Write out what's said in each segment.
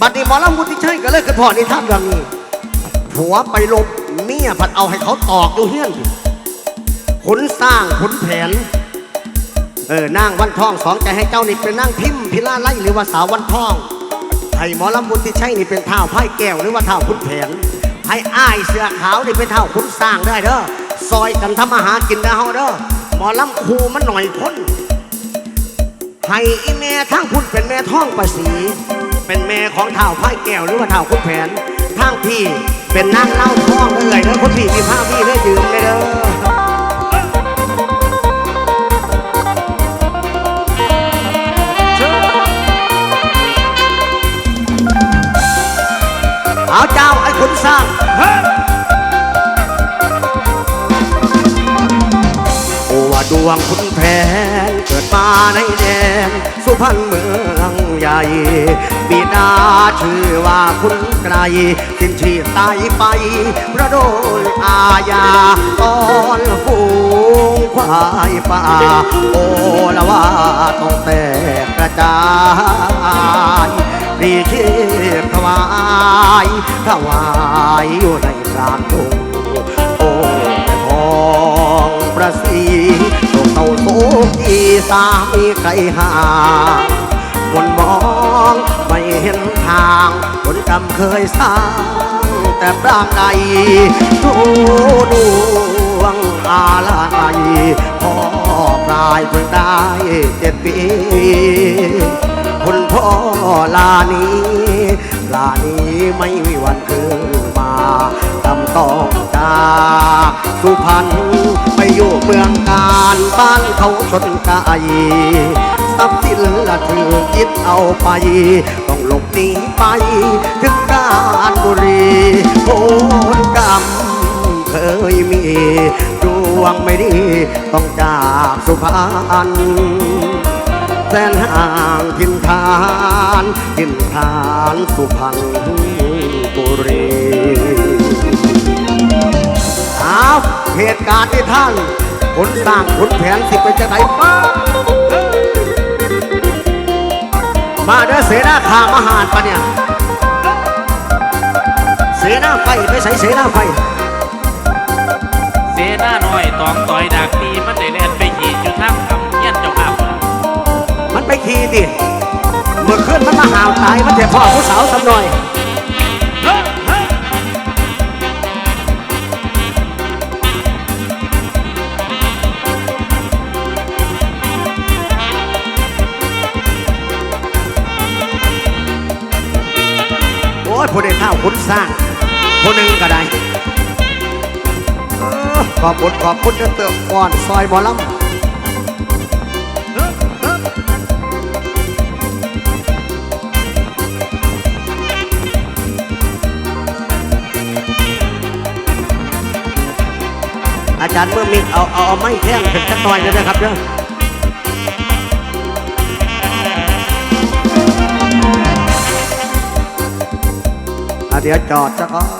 บัดนี้หมอลำวุฒิชัยก็เลยกระพอนิทานเรื่องนี้ ผัวไปลบเมียผัดเอาให้เขาตอกอยู่เฮี้ยนขนสร้างขนแผน เออนางวันทองสองใจให้เจ้านี่เป็นนางพิมพ์พิลาไล่หรือว่าสาววันทองให้หมอลำบุญที่ใช่นี่เป็นเท้าไพ่แก้วหรือว่าเท้าขุนแผนให้อ้ายเสือขาวนี่เป็นเท้าขุนสร้างได้เด้อซอยกันทำอาหารกินได้เฮาเด้อหมอลำครูมันหน่อยพ้นให้อีแม่ทั้งคุณเป็นแม่ท้องประสี เป็นแม่ของเท้าไพ่แก้วหรือว่าเท้าขุนแผนทั้งพี่เป็นนางเล่าท้องเลยเด้อคนพี่มีผ้าพี่ได้ยืมเลยเด้อเอาเจ้าไอ้ขุนสร้างโอว่าดวงขุนแผนเกิดมาในแดน พรรณเมืองใหญ่ บิดาชื่อว่าคุณไกรสิ้นชีพตายไปพระโดนอาญาตอนฝูงควายป่า โอละว่าต้องแตกกระจายรีเชีพถวายถวายอยู่ในกลางทุ่งโอ้แม่อ ประสีโศกเต่าโศกอีสามีใครหาบนมองไม่เห็นทางผลกรรมเคยสร้าง แต่ปรางใดทูดวงอาลัยพ่อกลายเพิ่งได้เจ็ดปีคุณพ่อลานี้ลานี้ไม่มีวันคืนมาจำต้องจากสุพรรณ เมืองการบ้านเขาชนไก่ทรัพย์สินละถือยึดเอาไป ต้องหลบหนีไป ถึงการบุรีโผลกรรมเคยมีดวงไม่ดี ต้องจากสุพรรณแสนห่างทินทานทินทานสุพรรณบุรีอาเหตุการณ์ที่ท่าน ขนสร้างขนแผนสิเป็นจะไหนบ้างมาเด้อเสนาขามหารปะเนี่ย เสนาไฟไม่ใช่เสนาไฟ เสนาน้อยตองต่อยดักตีมันได้เล่นไปขี่อยู่ทางคำเงี้ยนเจ้าภาพพุ่นน่ะมันไปขี่ดิเมื่อคืนมันมาหาวตายมันแต่พ่อผู้สาวสำหน่อย ก็ได้ขอบคุณขอบคุณเด้อเติมก่อนซอยบอลำอาจารย์เมื่อมีเอาเอาเอาไม้แท่งเป็นสักหน่อยนะครับเด้ออะเดี๋ยวจอดซะก่อน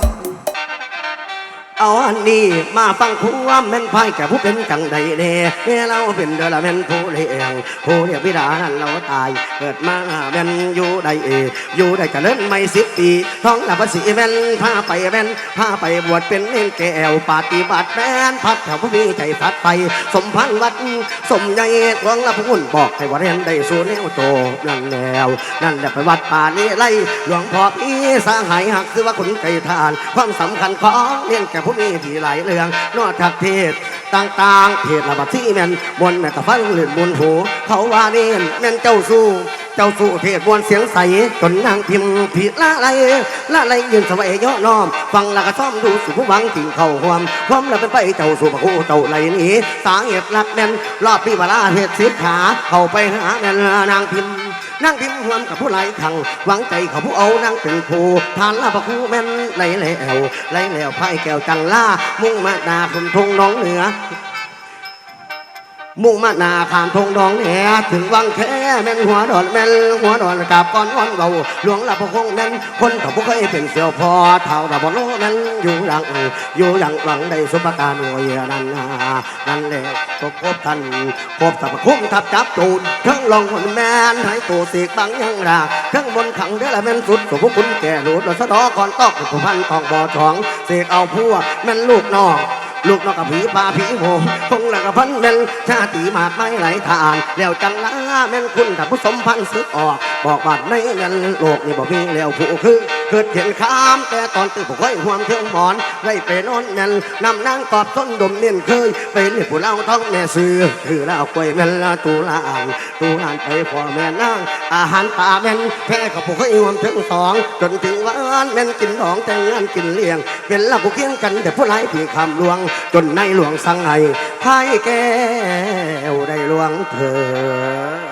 เอาอันนี้มาฟังควาแม่นไพ่แก่ผู้เป็นจังใดเน่แม่เราเป็นเดอละแม่นผู้เลี้ยงผู้เลี้ยงบิดานั้นเราตาย เกิดมาแม่นอยู่ได้เออยู่ได้จะเล่นไม่สิบปีท้องหลับภาษีแม่นพาไปแม่นพาไปบวชเป็นเน่นแก้วปฏิบัติแม่นพัดแถวผู้มีใจพัดไป สมพันวัดสมใหญ่หลวงละพุ่นบอกให้ว่าเรียนได้สู่แนวโตนั่นแล้วนั่นแหละไปวัดป่านี้ไล่หลวงพ่อพี่สร้างหายหักคือว่าคนไก่ทาน ความสำคัญของเรียนแก่ผู้มีที่หลายเรื่อง นอกจากเทศต่างๆเทศระบาดที่แม่นบนแม่กะฟังเลื่อนบนหู เขาว่าเน่นแม่นเจ้าสู้เจ้าสู่เทศมวลเสียงใสจนนางพิมพ์ผิดละไรละไรยืนสมัยย่อน้อม ฟังและก็ซ่อมดูสู่ผู้หวังจริงเข้าความควมแล้วเป็นไปเจ้าสู่พระคู่เจ้าไหลนี้สาเหตุหลักแม่นรอบปีเวลาเหตุสิบขาเข้าไปหาแม่นนางพิมพ์ นั่งพิมพ์รวมกับผู้หลายขังหวังใจเขาผู้เอานั่งเป็นครูทานลาบะคูแม่นไหลแล้วไหลแล้วไพ่แก้วจังล่ามุ่งมาดาคุมทงน้องเหนือ มุ่งมาหนาขามทงดองแหถึงวังแค่แม่นหัวดอนแม่นหัวดอนกับก้อนก้อนเบาหลวงละพคงแม่นคนกับพวกเคยเป็นเสียวพอเท่าระบโลแม่นอยู่หลังอยู่หลังหลังได้สุปการหน่วยนั่นนานั่นแหละก็พบท่านพบสับคุ้มทับจับตูนเครื่องลองคนแม่นให้ตัวเสกบังยังราเครื่องบนขังเด้อละแม่นสุดกับพวกคุณแก่หลุดละสะดอก่อนตอกผู้พันทองบ่อทองเสกเอาพวกแม่นลูกน้อง ลูกนกกับผีป่าผีโหคงละกับพันเมนชาติมากไม่ไหลทานแล้วจังละแม่นคุณถ้าผู้สมพันธ์ซึกออก บอกบาดในเงินโลกนี่บ่มีแล้วผู้คือเกิดเห็นข้าม แต่ตอนตื่นผู้ค่อยห่วงเทืองหมอนไรไปนอนเงินนำนางกอบต้นดมเนียนเคยเป็นผู้เล่าท้องแม่ซื้อคือเล่ากล้วยแม่นละตูลางตูลานไปพ่อแม่นางอาหารป่าแม่นแพ้กับผู้ค่อยห่วงถึงสอง จนถึงวันแม่นกินดองแต่งงานกินเลี้ยง เป็นละผู้เคียงกันแต่ผู้ไร้พี่คำลวงจนในหลวงสังไห้ไพ่แก้วได้หลวงเธอ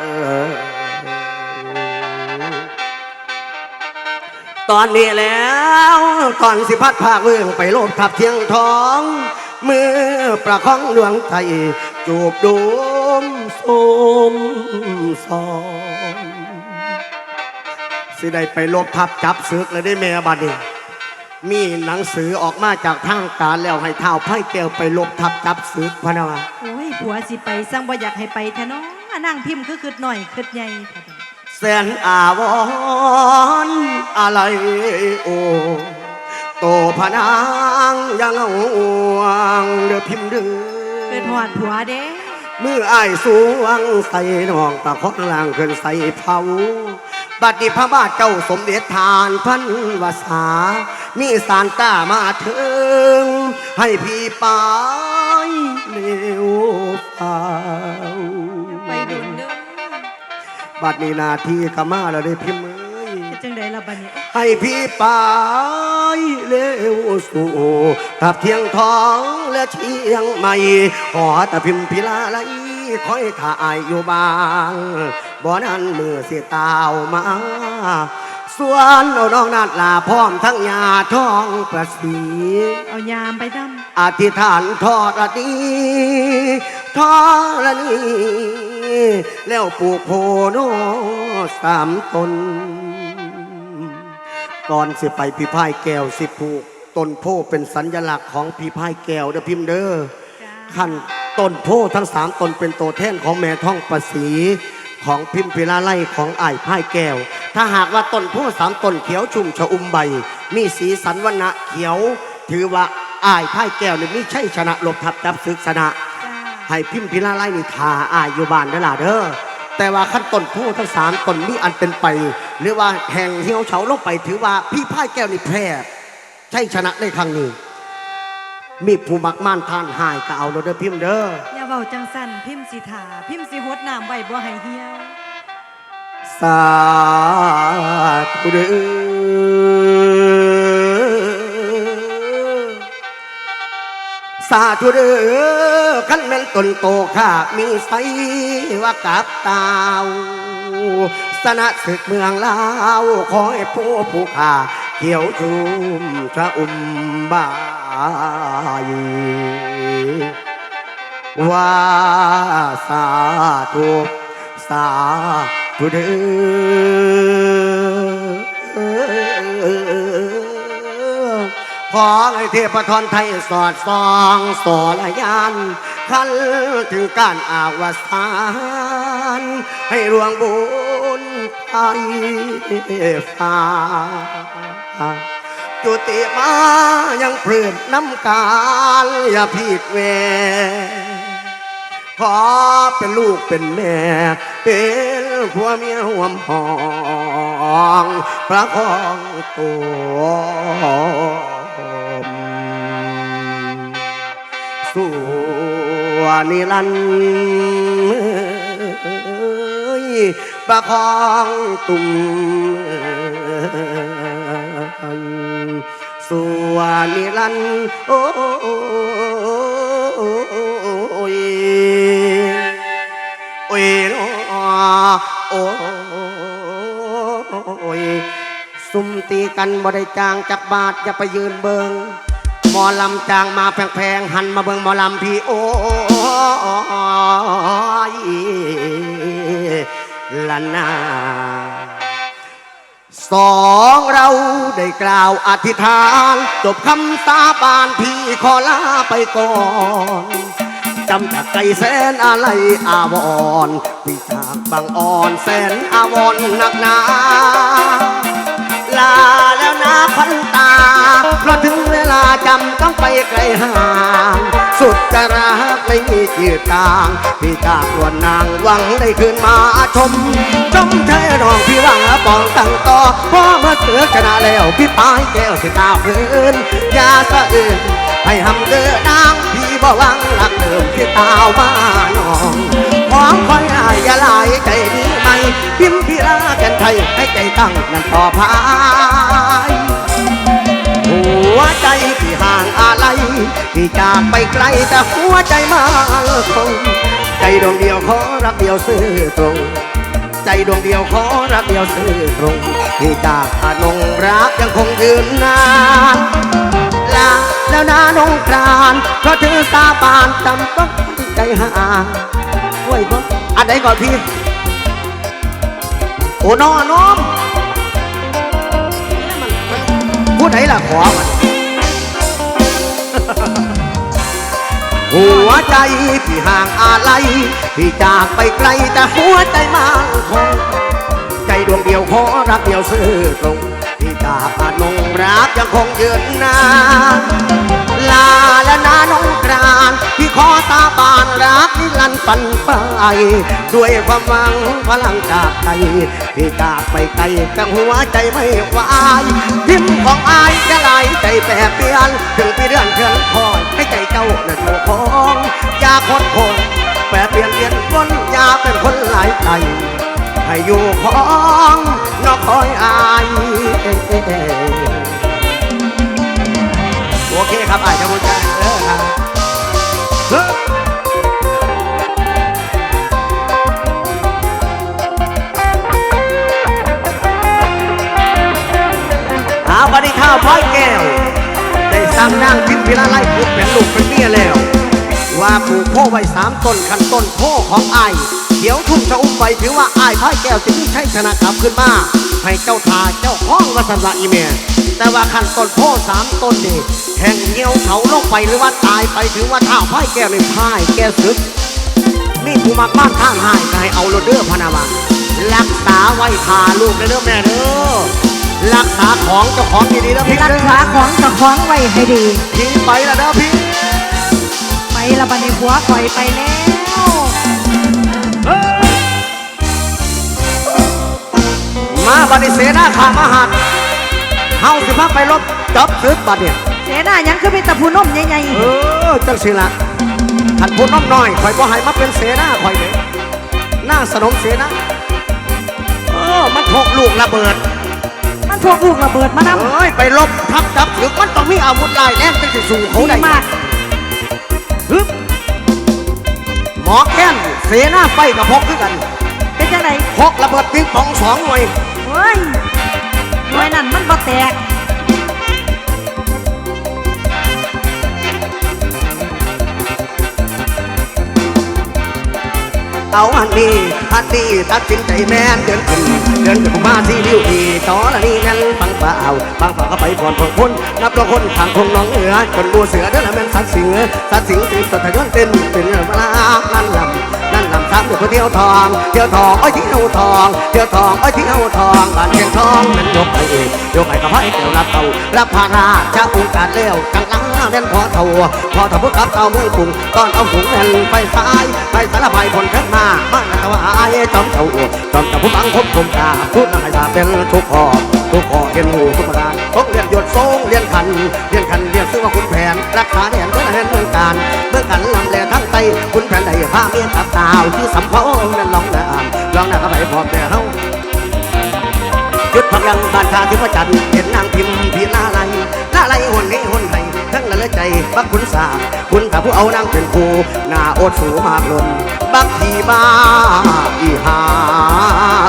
ตอนนี้แล้ว ตอนสิพัดภาคเมืองไปโลบทับเทียงท้อง มือประคองดวงใจจูบดมสมสองสิได้ไปลบทับจับซึกเลยได้แม่บัดนี้ มีหนังสือออกมาจากทางการแล้วให้เท้าไพ่แก้วไปลบทับจับซึกพะนะวะโอ้ยผัวสิไปสั่งบ่อยากให้ไปแท้เนาะนั่งพิมพ์คือคืดหน่อยคืดใหญ่ค่ะแสนอาวรณ์อะไรโอโตพะนางยังเอาห่วงเดือพิมพ์เดืเกิดอหอดผัวเด้มืออ้ายสวงใส่นองตะคอกลางขึ้นใส่เผาบัดนี้พระบาทเจ้าสมเด็จทานพันวาสา มีสารต้ามาถึง ให้พี่ไปเร็วเฝ้าไปดุนเด้อบัดนี้นาทีก็มาแล้วได้พิมพ์เอ้ยเฮ็ดจังไดล่ะบัดนี้ให้พี่ไปเร็วสู่ทับเทียงทองและเชียงใหม่ขอแต่พิมพิลาไลคอยถ่ายอยู่บางบ่นั้นมือเสียตาวมา ส่วนเอาน้องนาดลาพร้อมทั้งยาทองประสีเอายามไปดำอธิษฐานทอดละดีทอดละนี้แล้วปลูกโพโนสามตน ก่อนสิไปพี่พายแก้วสิผูกต้นโพเป็นสัญลักษณ์ของพี่พายแก้วเด้อพิมพ์เด้อจ้าขั้นต้นโพทั้งสามตนเป็นตัวแทนของแม่ท่องประสี ของพิมพิลาไลของอ้ายพายแก้ว ถ้าหากว่าต้นโพสามต้นเขียวชุ่มชะอุ่มใบ มีสีสันวันณะเขียว ถือว่าอ้ายพายแก้วนี่มีชัยชนะหลบทับจับศึกชนะจ้าให้พิมพิลาไลนี่ทาอายอยู่บ้านเด้อล่ะเด้อแต่ว่าขั้นต้นโพทั้งสามต้นมีอันเป็นไป หรือว่าแห่งเหี่ยวเฉาลงไปถือว่าพี่พ่ายแก้วนี่แพ้ใช่ชนะในครั้งนี้ มีผู้มักม่านทานหายก็เอาเด้อพิมพ์เด้ออย่า เว้าจังสั่นพิมพ์สิทาพิมพ์สิหดน้ำไว้บ่ให้เหี่ยวสาธุเด้อสาธุเด้อขันแม่นตนโตข้ามีไสว่ากับตาวสนะศึกเมืองลาวขอให้ผู้ผู้ข้าเขียวชุมชะอุ่มบาย ว่าสาธุสาธุเด้อขอให้เทพทนไทยสอดส่องสอลยานคันถึงการอาวสานให้รวงบุญไทยฟ้าจุติมายังเพื่อนน้ำกาลอย่าผิดเวร ขอเป็นลูกเป็นแม่ เป็นผัวเมียห่วมหองประคองตัวสู่นิรันดร์ประคองตุ่มสวานิรันดร์โอ้ โอ้ยซุ่มตีกันบ่ได้จางจากบาทอย่าไปยืนเบิงหมอลำจางมาแพงๆหันมาเบิงหมอลำพี่โอ้ยละนาสองเราได้กล่าวอธิษฐาน จบคำสาบานพี่ขอลาไปก่อน จำจากใจแสนอะไรอาวรณ์พี่จากบางอ่อนแสนอาวรณ์หนักหนา ลาแล้วนะพันตา เพราะถึงเวลาจำต้องไปไกลห่าง สุดจะรักไม่มีจืดจางพี่จากส่วนางหวังได้คืนมาชมจมเธอน้องพี่หวังปองตั้งต่อพอเมื่อเสือชนะแล้วพี่ปายแก้วสิตาพื้นอย่าสะอื่นให้หำเดินนางพี่ บ่หวังหลักเดิมที่ตาวมาน้องของคอยอายอย่าหลายใจนี้ไหมพิมพ์พี่ลากันไทยให้ใจตั้งนั่นต่อพายหัวใจที่ห่างอะไรที่จากไปไกลแต่หัวใจมาคงใจดวงเดียวขอรักเดียวซื่อตรงใจดวงเดียวขอรักเดียวซื่อตรงที่จากอนงรักยังคงยืนนาน ลาแล้วนานงกรานเพราะเธอสาบานจำต้องใจห่างไว้บ่อันไหนก่อนพี่ โอ้น้อน้อมผู้ไหนล่ะขอมันหัวใจที่ห่างอะไรที่จากไปไกลแต่หัวใจมันคง ใจดวงเดียวขอรักเดียวซื่อตรงที่จากอนง รักยังคงยืนนานลาและนาน้องกรานที่ขอสาบานรักนิรันดร์ปันไปด้วยความหวังพลังจากใจที่จากไปไกลแต่หัวใจไม่ไหวพิมพ์ของอายจะไหลใจแปรเปลี่ยนถึงพี่เดือนเถื่อนคอยให้ใจเจ้าน่ะอยู่ของอย่าคดคงแปรเปลี่ยนเปลี่ยนวนอย่าเป็นคนหลายใจให้อยู่ของนอกคอยอาย โอเคครับอายจะพูดใจเออครับอาบัดนี้ข้าวพ้อยแก้ว ได้สั่งนางพิมพิลาไล่ผูกเป็นลูกเป็นเมียแล้ว ว่าปลูกโพไว้สามต้นขันต้นโพของอาย เขียวทุ่งจะอุ้มไว้ถือว่าอายพ้อยแก้วจะมีชัยชนะกลับขึ้นมา ให้เจ้าทาเจ้าห้องวัสันละอีเมียแต่ว่าขันต้นโพสามต้นนี่แห่งเหี่ยวเขาลงไปหรือว่าตายไปถือว่าท้าพ้อยแก้วในพ่ายแก้ซึกนี่ผู้มักบ้านข้างหายก็ให้เอาโรเดอร์พนามารักษาไว้ทาลูกเด้อแม่เด้อรักษาของเจ้าของดีๆแล้วพี่รักเด้อษาของกับของไว้ให้ดีพี่ไปแล้วเด้อพี่ ไปละบันในหัวปล่อยไปแล้ว มาบัดนี้เสนาขามาหัดเฮาสิพักไปลบจับซึกบัดเนี่ยเสนาหยังคือเป็นตะพูนมใหญ่เออจังสิละขันพูดน้องน้อยข่อยบ่ให้มาเป็นเสนาข่อยเด้หน้าสนมเสนาเออมันพกลูกระเบิดๆมันพวกลูกระเบิดมานำ เอ้ยไปลบทับจับซึกมันต้องมีอาวุธลายแรงจังสิสู่เขาดีได้มาก ฮึบหมอแค้นเสนาไฟกับพกคือกันเป็นจังไดพกระเบิดปิงปองสองหน่วยเฮ้ ยหน่วยนั้นมันบ่แตกเอาอันนี้อันนี้ตัดสินใจแม่นเดินขึ้นเดินขึ้นมาที่ริ้วดีต่อละนี่งั้นฟังเปล่าฟังเปล่าก็ไปก่อนพงพ้นนับตัวคนทางคงน้องเอือจนบัวเสือเดินละแม่นสัตว์สิงสัตว์สิงติดสะทะย้อนเต้นเป็นเวลาอันลำนั่นลำ ซ้ำเดี๋ยวเที่ยวทองเที่ยวทองอ้ยเที่ยวทองเที่ยวทองอ้ยเที่ยวทองบ้านเชียงทองนั้นยกไปเองยกไปกับพระเกี่ยวรับเต่ารับพาราจะองค์การเลี้ยวกังลังเล่นพอเท่าพอเท่าพุทธกับเต่าเมืองกรุงตอนเอาสูงแม่นไปซ้ายไปสารพัยคนข้างหน้าบ้านนักว่าอายจอมเต่าจอมเต่าผู้บังคบคมตาพูดนักยาเป็นทุกข้อทุกข้อเห็นหูทุกประการต้องเรียนหยดทรงเรียนขันเรียนขันเรียนซึ่งว่าคุณแผนรักษาแดนเพื่อแห่งเมืองการเมืองกันลำแลทั้ง ไตคุณแผนใดพาเมียกับตาวที่สำเภานั่นลองน้ำลองน้ำก็ไปพร้อมแต่เฮาจุดพลังบานชาที่พระจันทร์เห็นนางพิมพ์พีลาไลลาไลหุ่นนี้หุ่นไห้ทั้งละละใจบักคุณสาคุณกับผู้เอานางเป็นครูหน้าโอดสูมากล้นบักทีบ้าอีหา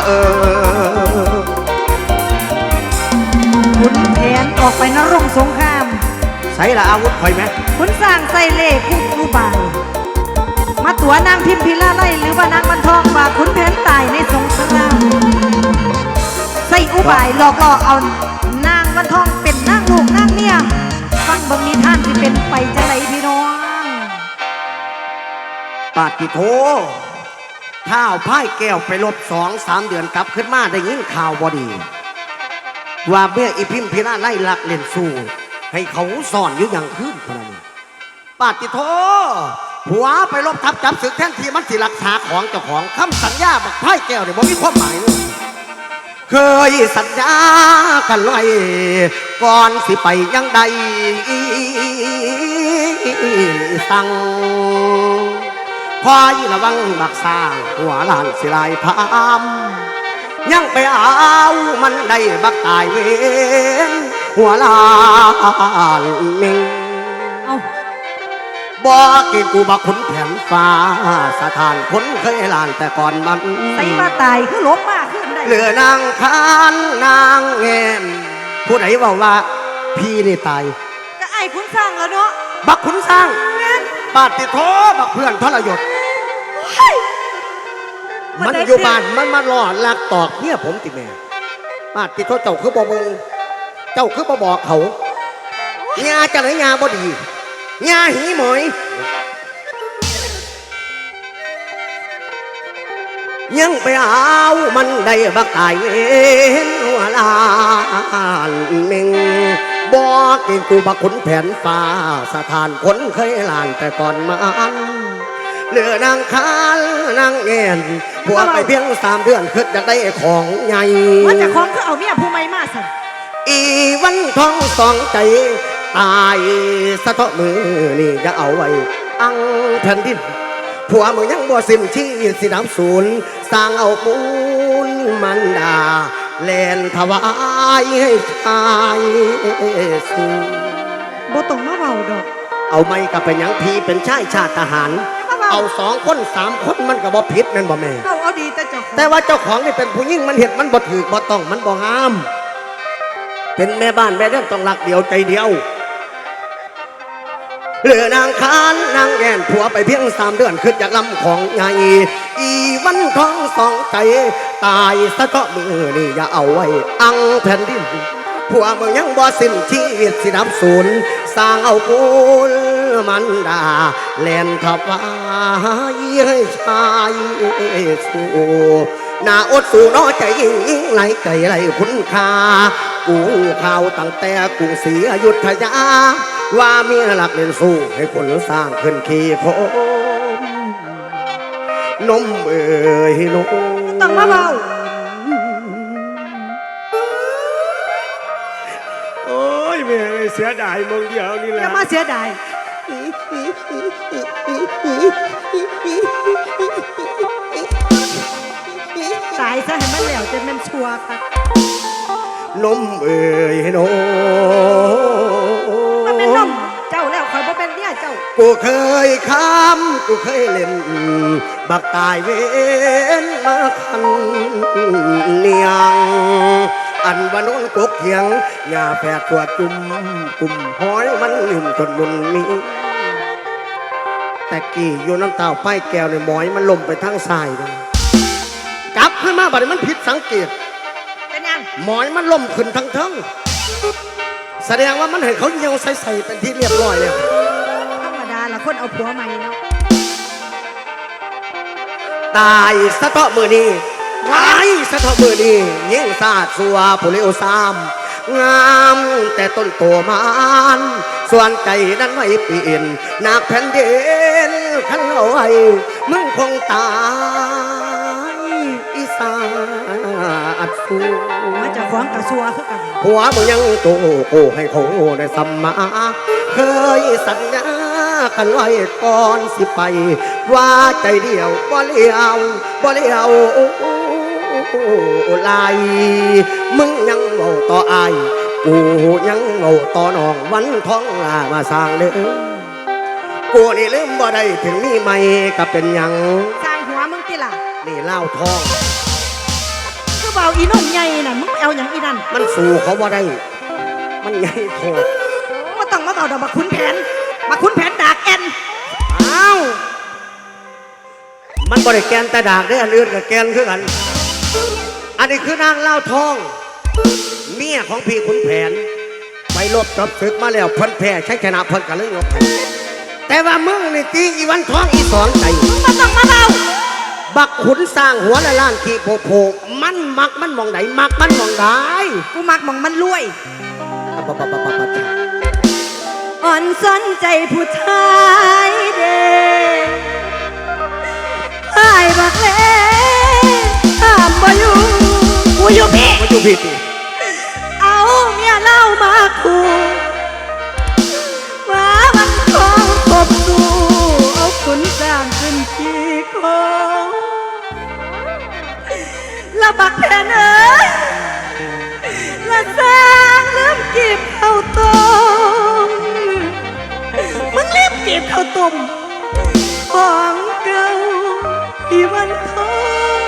เออขุนแผนออกไปนรงสงครามใส่ละอาวุธคอยไหมขุนสร้างใส่เล่ห์ผู้อุบา มาตัวนางพิมพิลาไลหรือว่านางวันทองมาขุนแผนตายในสงครามใส่อุบายหลอกล่อเอานางวันทองเป็นนางลูกนางเมียฟังบิ่งนิทานที่เป็นไปจะไรพี่น้องปาติโทท้าวพ่ายแก้วไปลบสองสามเดือนกลับขึ้นมาได้ยินข่าวบอดี ว่าเมื่ออีพิมพิราไล่ลักเล่นสู้ให้เขาสอนอยู่อย่างขึ้นพนันปาติโท ผัวไปลบทับจับศึกแทนที่มันสิรักษาของเจ้าของคำสัญญาบักไพ่แก้วเนี่ยบ่มีความหมายเลยเคยสัญญากันไว้ก่อนสิไปยังใดสั่งคอยระวังบักสร้างหัวหลานสิลายพามยังไปเอามันได้บักตายเวนหัวหลานเมงเอา บอกกินกูบักขุนแผนฟ้า สถานคนเคยลานแต่ก่อนมันใส่มาตายคือลบมากขึ้นได้เหลือนางคานนางแงมผู้ใดบอกว่าพี่นี่ตายก็ไอ้คุณสร้างแล้วเนาะบักขุนสร้างปาติโทบักเพื่อนทรยศมันอยู่บ้านมันมาล่อลักตอกเนี่ยผมติแม่ป้าติโทษเจ้าคือบ่เบิงเจ้าคือบ่บอกเขายาจะไหนยาบ่ดี ยาหีหมอยยังไปเอามันได้บักตายเวนหัวลานเมงบอกกินกูบักขุนแผนฟ้า สถานคนเคยลานแต่ก่อนมันเหลือนางคานนางเงียนผัวไปเพียงสามเดือนคิดจะได้ของใหญ่ว่าเจะของคือเอาเมียผู้ไม่มาสั่นอีวันทองสองใจ ตายสะเทาะมือนี่จะเอาไว้ อังแผ่นดินผัวมึงยังบ่สิ้นชีวิตสิดับศูนย์สร้างเอาปูนมันดาแลนถวายให้ชายสูงบ่ต้องมาเบาดอก เอาไม่กับเป็นหยังพีเป็นชายชาติทหารเอาสองคนสามคนมันก็บ่ผิดแม่นบ่แม่ เอาเอาดีแต่เจ้าของแต่ว่าเจ้าของนี่เป็นผู้ยิ่งมันเห็นมันบ่ถือบ่ต้องมันบ่งาม เป็นแม่บ้านแม่เรือนต้องรักเดียวใจเดียว เหลือนางคานนางแก่นผัวไปเพียงสามเดือนขึ้นจากลำของใหญ่อีวันทองสองใจ ตายสะเทาะมือนี่อย่าเอาไว้ อังแผ่นดินผัวมึงยังบ่สิ้นชีวิตสิดับศูนย์สร้างเอาปูนมันดาแลนทับวายให้ชายสู้หน้าอดสู่น้อใจยิ่งไหลไก่ไหลคุณค่า กูข่าวตั้งแต่กรุงศรีอยุธยา ว่าเมียหลักเล่นสู้ให้คนสร้างขึ้นขี่โคมนมเอ่ยนมต้องมาเบาโอ้ยแม่เอ้ยเสียดายมองเดียวนี่แหอละย่ามาเสียดายตายซะให้มันแล้วจะแมันชัวร์ค่ะ นมเอ่ยนมมันเป็นนมเจ้าแล้วคอยบ่เป็นเนี่ยเจ้า กูเคยค้ำกูเคยเล่น บักตายเวนมาคันเนียง อันวันนนกกเถียงหญ้าแฝดตัวจุ่มกลุ่มห้อยมันลืมจนมุนนี้แต่กี่อยู่น้ำเต้าป้ายแก้วในหมอยมันล่มไปทางซ้ายเลยกลับขึ้นมาบัดนี้มันผิดสังเกตเป็นยัง หมอยมันล่มขึ้นทั้งเทิงแสดงว่ามันเห็นเขาเหี่ยวใส่ๆเป็นที่เรียบร้อยแล้วธรรมดาละคนเอาผัวใหม่เนาะตายสะเทาะมือนี้ตายสะเทาะมือนี้ยิ่งซาดสัวผู้เลวซ้ำงามแต่ต้นโตมานส่วนใจนั้นไม่เปลี่ยนนักแผ่นดินขันเอาไว้มึงคงตายอีสานสู มาจากของกับชัวคือกันหัวมึงยังโตโกให้เขาได้สัมมา เคยสัญญากันไว้ก่อนสิไป ว่าใจเดียวบ่เลี้ยวบ่เลี้ยวลายมึงยังเมาต่ออายกูยังเมาต่อน้องวันท้องลามาสร้างเด้อกูนี่ลืมบ่ได้ถึงมีไม่ก็เป็นหยังสร้างหัวมึงติล่ะนี่เล่าท้อง คือเบาอีนมใหญ่น่ะมึงไปเอาอย่างอีนั่นมันสู่เขาบ่ได้ มันใหญ่โคตรมาต้องมาต่อดอกบักขุนแผนบักขุนแผนดากแอนอ้าวมันบริแกนแต่ดากได้ออันอื่นกับแกนคือกัน อันนี้คือนางเล่าทอง เมียของพี่ขุนแผน ไปรบกับศึกมาแล้วเพิ่นแพ้ใช้ชนะเพิ่นกันเลยยกให้แต่ว่ามึงนี่ตีอีวันทองอีสองใจมึงมาต้องมาเบา บักขุนสร้างหัวละล้านขี้โพโพมันมักมันมองไหนมักมันมองได้กูมักหมองมันรวยปะปะปะปะปะปะอ่อนสนใจผู้ชายเด้หายบักเล่ห้ามบ่อยู่กูอยู่พี่มาอยู่พี่ติเอาเมียเล่ามาคู่ว่ามันคงคบ สุนสร้างขึ้นขี้โคงล้วบักแพนเอ้ยละสร้างลืมกีบเข้าต้มมึงลืมกีบเข้าต้มของเก่าที่วันทอ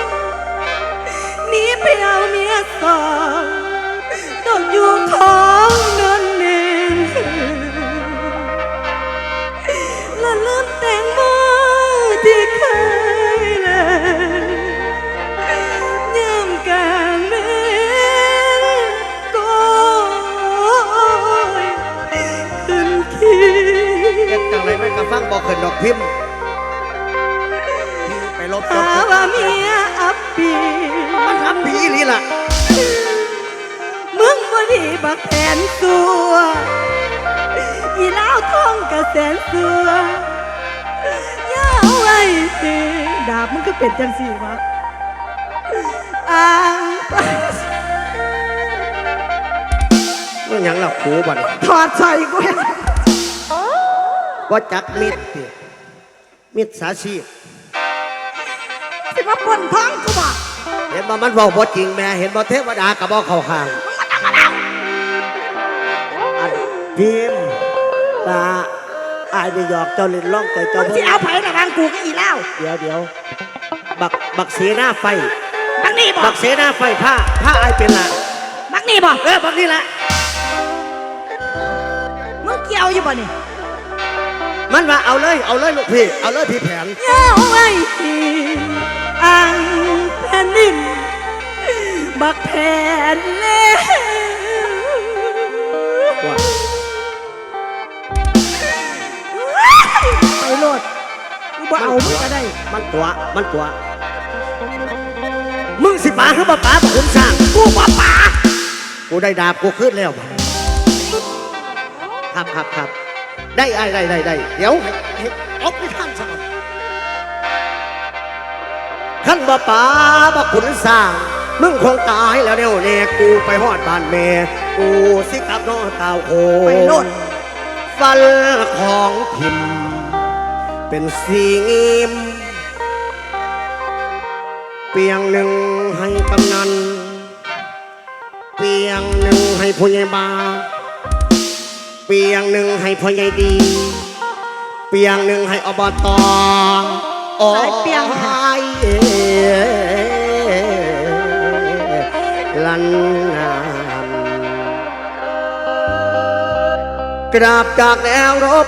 งหนีไปเอาเมียสอง ไรไม่กระฟังบอกเขินดอกพิมพ์ไปลบจหาบว่าเมียอับปีมันทำผีนี่ล่ะ มึงบ่ดีบักแผนสัวอีเล่าวท้องกระแสนสัวย่าไว้สิดาบมึงก็เป็นจังสี่วะอ่างไปมันหยังล่ะขูบัดนถอดใส่กูเห็น ว่าจักมิดติมิดสาชีพสิมาปนท้องกูบ่เห็นบ่มันบอกบ่จริงแม่เห็นบ่เทวดากับบ่เข้าข้างอันพิมพ์ตาอายได้หยอกเจ้าเล่นร่องแต่เจ้ามึงบ่สิเอาไผ่ระวังกูกับอีเล่าวเดี๋ยวเดี๋ยวบักบักเสนาไฟบักนี่บ่บักเสนาไฟผ้าผ้าอายเป็นละบักนี่บ่เออบักนี่แหละมึงเกี่ยวอยู่บ่นี่ มันว่าเอาเลยเอาเลยลูกพี่ เอาเลยพี่แผนย่าไว้สิอ่างแผ่นดินบักแผ่นเล่ว่าไปโลดกูบ่เอามึงก็ได้ มันตัว มันตัว มึงสิป๋าคือบ่ป๋าบ่คุณสร้างกูบ่ป่ากูได้ดาบกูขึ้นแล้วบ่ครับครับครับ ได้ได้ได้ได้ได้เดี๋ยวให้ให้เอาไปท่านสักอนขั้นบ่ป๋าบ่ขุนสร้าง มึงคงตายแล้วเดี๋ยวนี้กูไปฮอดบ้านแม่กูสิกลับนอตาวโคไปโลด ฟันของพิมพ์ เป็นสีงิมเปียงหนึ่งให้กำนัน เปียงหนึ่งให้ผู้ใหญ่บ้าน เปียงหนึ่งให้พ่อใหญ่ดี เปียงหนึ่งให้อบตโอ้หลายเปียงค่ะลันนานกราบจากแนวรบ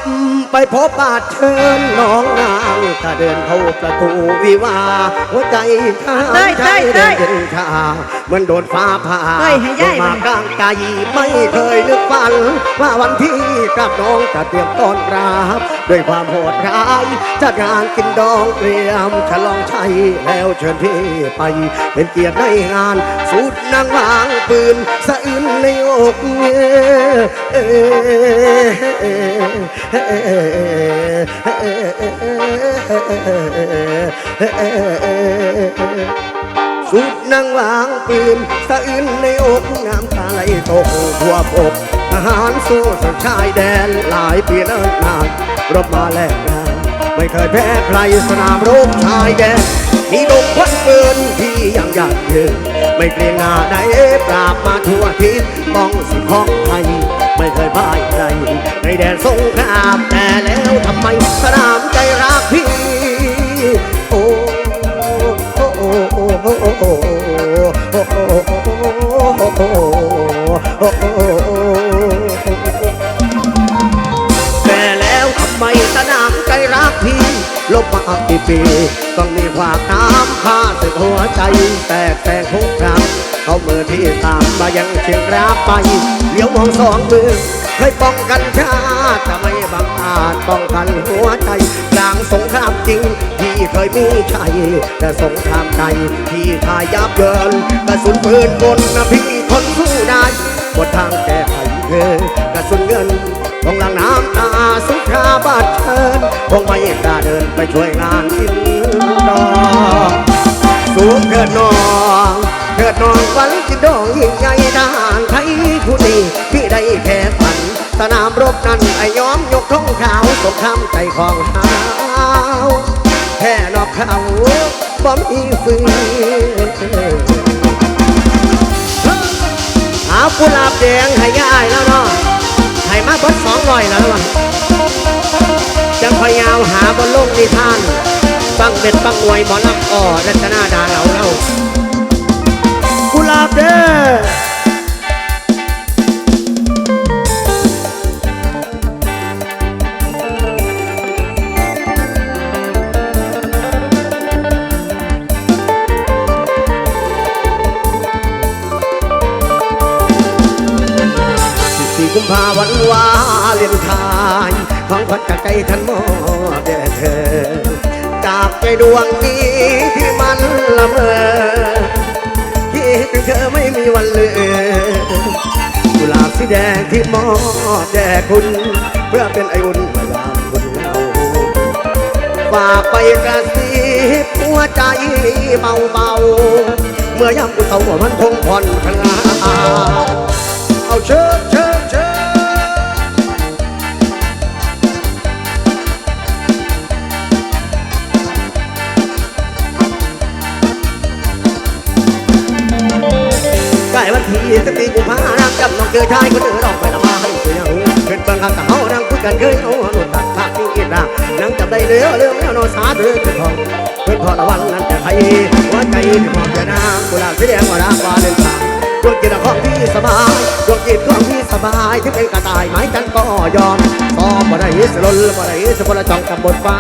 ไปพบบาดเชิญน้องนางถ้าเดินเข้าประตูวิวาหัวใจข้าใจเต้ยเดินชา เหมือนโดนฟ้าผ่าเต้ยให้ย้ายลงมามันกลางกายไม่เคยนึกฝัน ว่าวันที่กลับน้องจะเตรียมต้อนรับ ด้วยความโหดร้ายจัดงานกินดองเตรียมฉลองชัยแล้วเชิญพี่ไปเป็นเกียรติในงาน สุดนางวางปืนสะอื้นในอกเอ่อ สุดนางวางปืนสะอื้นในอกน้ำตาไหลตกทั่วอกทหารสู้สัญชายแดนหลายปีเนิ่นนานรบมาแลกงานไม่เคยแพ้ใครสนามรบชายแดนมีลมควันปืนที่ยังอยากยืนไม่เกรงหน้าใดปราบมาทั่วทิศต้องสิของไทยไม่เคยพ่ายใครในแดนสงครามแต่แล้วทำไมสนามใจรัก ปีต้องมีความน้ำผ้าสึกหัวใจ แตกแตกทุกครั้งเขามือที่ตามมายังเชียงราไปเลี้ยวมองสองมือเคยป้องกันชาติแต่ไม่บังอาจป้องกันหัวใจกลางสงครามจริง ที่เคยมีชัยแต่สงครามใจที่ทายยับเยินกระสุนปืนบนนะพี่ทนสู้ได้หมดทางแก้ไขเธอกระสุนเงินของหลังน้ำตาสุด ขาบาดเชิญคงไม่กล้าเดินไปช่วยงานกินดอกสูงเถิดน้องเถิดน้องฝันจิตดองยิ่งใหญ่ทหารไทยผู้นี้พี่ได้แค่ฝัน สนามรบนั้นไอ้ย้อมยกธงขาวสงครามใจของหาวแค่นอกเขาบ่มีฟืนเอากุหลาบแดงให้ย่ายแล้วเนาะให้มาเบิดสองร้อยแล้ววะ จังพยาวหาบนโลกนิทานฟังเบ็ดฟังวยหมอลำอ่อรัตนาดาเหลาเล่ากุลาบเด้อสิบสี่กุมภาวันวาเลนไทน์ ของขวัญจากใจท่านมอบแด่เธอ จากใจดวงนี้ที่มันละเมอคิดถึงเธอไม่มีวันเลือกุหลาบสีแดงที่มอบแด่คุณ เพื่อเป็นไออุ่นเมื่อยาคุณเหงาฝากไปกระซิบหัวใจเบาเบาๆเมื่อยามกูเศร้ามันคงผ่อนคลายเอาเชิญ ที่สักปีกุมภาพันธ์กับน้องเจอชายคนอื่นออกไปละมาให้เสียงเป็นบางครั้งแต่เฮานั่งคุยกันเคยเอาหนุนตักทักที่อินดังนั่งจับได้เรือเรื่องแล้วนอนสาเรือขึ้นทองเพื่อนพอระวังนั้นแต่ไทยหัวใจที่มองจะนางกุหลาบสีแดงว่ารักวาเล่นทางดวงจิตของพี่สบายดวงจิตของพี่สบายที่เป็นกระต่ายไม้จันก็ยอมต่อบ่ได้สลนบ่ได้สพลจองกับบทฟ้า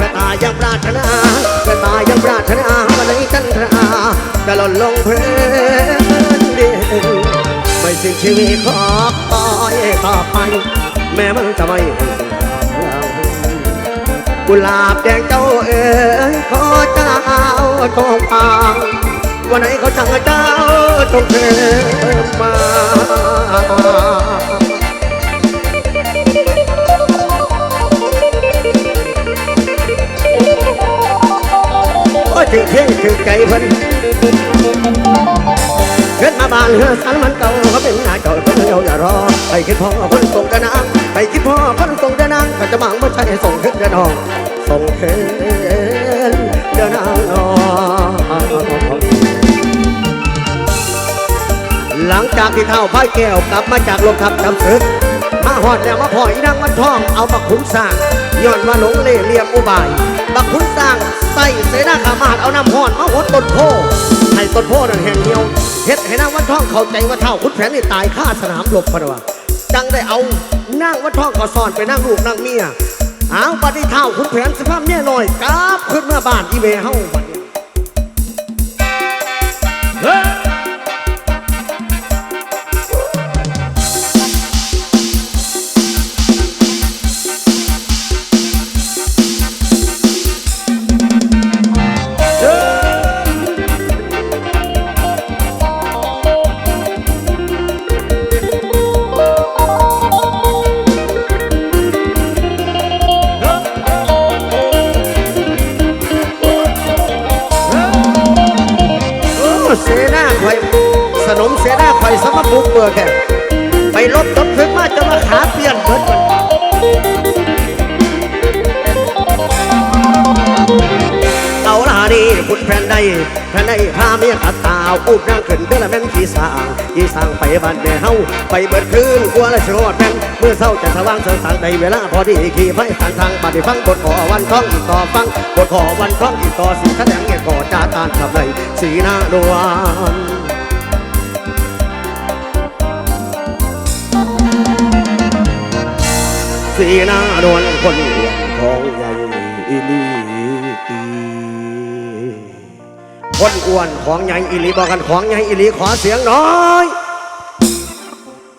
กระต่ายยังปรารถนากระต่ายยังปรารถนาบ่ได้จันทราจะหล่นลงเพล ไม่สิ้นชีวิตขอคอยต่อไป แม้มันจะไม่กุหลาบแดงเจ้าเอ๋ยขอเจ้าทองฟางวันไหนเขาสั่งเจ้าจงเทิมมาโอ้ยถึงเที่ยงถึงไก่เพิ่น เกิดมาบ้านเฮือสันมันเก่าเขาเป็นหน้าเจ้าคนเดียวอย่ารอไปคิดพ่อคนส่งเดินนางไปคิดพ่อคนส่งเดินนางก็จะมังไม่ใช่ส่งขึ้นเดินองส่งขึ้นเดินนางนอหลังจากที่เท่าพ่ายแก้วกลับมาจากลงทับจำศึกมาหอดแล้วมาพ่อยนางวันทองเอาบักขุนสร้างย้อนมาหลงเล่เลี่ยมอุบาย บักขุนสร้างใส่เสนาขามาดเอาน้ำหอนมาหดต้นโพให้ต้นโพนั่นแห่งเดียว ฮ็ดให้นางวันทองเข้าใจว่าเท่าขุนแผนนี่ตายฆ่าสนามหลบพะนะวะจังได้เอานางวันทองก็ซ่อนไปนั่งลูกนั่งเมียเอาบัดนี้เท่าขุนแผนสภาพเมียน้อยกราบขึ้นมาบ้านอีเวเฮาบัดนี้ คอยสมบุกเบิกแกไปลบตบถึงมาจะมาขาเปลี่ยนเบิดมันเอาละนี่คุณแฟนได้แฟนได้พาเมียขัดตาวอุบนางขึ้นเดือละแม่นขี่สางขี่สางไปบ้านแม่เฮาไปเบิดคืนกลัวละสิรอดแม่นเมื่อเช้าจะสว่างเสริงสางในเวลาพอดีขี่ไฟทางทางบัดนี้ฟังบทขอวันท้องอีกต่อฟังบทขอวันท้องอีกต่อสิแสดงเงียก่อจาตานขับเลยสีหน้านวล สีหน้านวลคนอ้วนของใหญ่อีหลีตีคนอ้วนของใหญ่อีหลีบอกกันของใหญ่อีหลีขอเสียงหน่อย